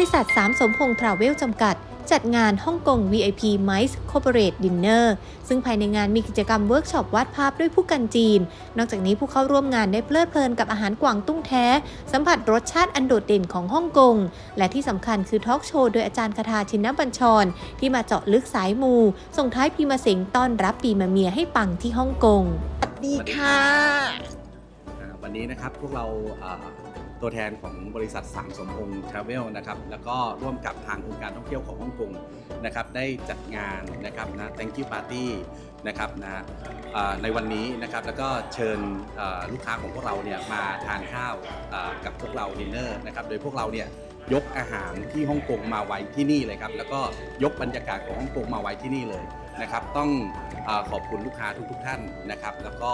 ริษัทสามสมพงษ์ทราเวลจำกัด จัดงานฮ่องกง VIP Mice Corporate Dinner ซึ่งภายในงานมีกิจกรรมเวิร์กช็อปวาดภาพด้วยผู้กันจีน นอกจากนี้ผู้เข้าร่วมงานได้เพลิดเพลินกับอาหารกวางตุ้งแท้ สัมผัสรสชาติอันโดดเด่นของฮ่องกง และที่สำคัญคือทอล์กโชว์โดยอาจารย์คาทาชินบัญชร ที่มาเจาะลึกสายมู ส่งท้ายปีมะเสงต้อนรับปีมะเมียให้ปังที่ฮ่องกงดีค่ะอ่าวันนี้นะครับพวกเราอ่า ตัวแทนของบริษัทสามสมพงษ์ทราเวลนะครับแล้วก็ร่วมกับทางองค์การท่องเที่ยวของฮ่องกงนะครับได้จัดงานนะครับนะ thank you party นะครับนะในวันนี้นะครับแล้วก็เชิญลูกค้าของพวกเราเนี่ยมาทานข้าวกับพวกเราดินเนอร์นะครับโดยพวกเราเนี่ยยกอาหารที่ฮ่องกงมาไว้ที่นี่เลยครับ แล้วก็ยกบรรยากาศของฮ่องกงมาไว้ที่นี่เลยนะครับ ต้องอขอบคุณลูกค้าทุกๆท่านนะครับ แล้วก็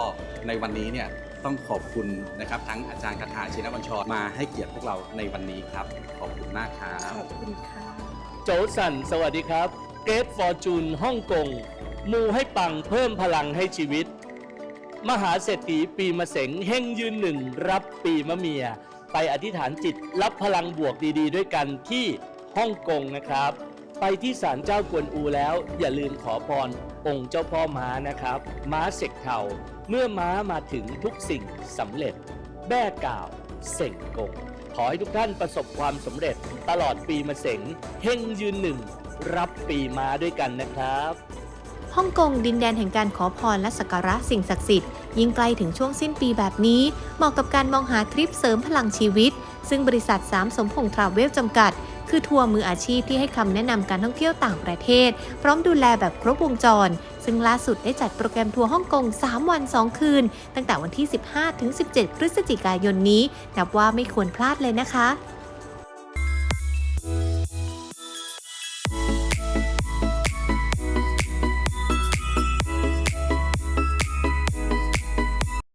ในวันนี้เนี่ย ต้องขอบคุณนะครับ ทั้งอาจารย์คาถาชินบัญชรมาให้เกียรติพวกเราในวันนี้ครับ ขอบคุณมากครับ ขอบคุณค่ะ โจสันสวัสดีครับ เกตฟอร์จูนฮ่องกง มูให้ปังเพิ่มพลังให้ชีวิต มหาเศรษฐีปีมะเสงเฮงยืนหนึ่ง รับปีมะเมีย ไปอธิษฐานจิตรับพลังบวกดี ๆ ด้วยกันที่ฮ่องกงนะครับ ไปที่ศาลเจ้ากวนอูแล้ว อย่าลืมขอพรองค์เจ้าพ่อม้านะครับ ม้าเสกเทาเมื่อม้ามาถึงทุกสิ่งสำเร็จ แบ้กล่าวเสงกงขอให้ทุกท่านประสบความสำเร็จตลอดปีมะเสงเฮงยืนหนึ่ง รับปีม้าด้วยกันนะครับฮ่องกงดินแดนแห่งการขอพรและสักการะสิ่งศักดิ์สิทธิ์ยิ่งใกล้ถึงช่วงสิ้นปีแบบนี้ เหมาะกับการมองหาทริปเสริมพลังชีวิต ซึ่งบริษัทสามสมพงษ์ทราเวลจำกัด คือทัวร์มืออาชีพที่ให้คำแนะนำการท่องเที่ยวต่างประเทศ พร้อมดูแลแบบครบวงจร ซึ่งล่าสุดได้จัดโปรแกรมทัวร์ฮ่องกง 3 วัน 2 คืน ตั้งแต่วันที่ 15 ถึง 17 พฤศจิกายนนี้ นับว่าไม่ควรพลาดเลยนะคะ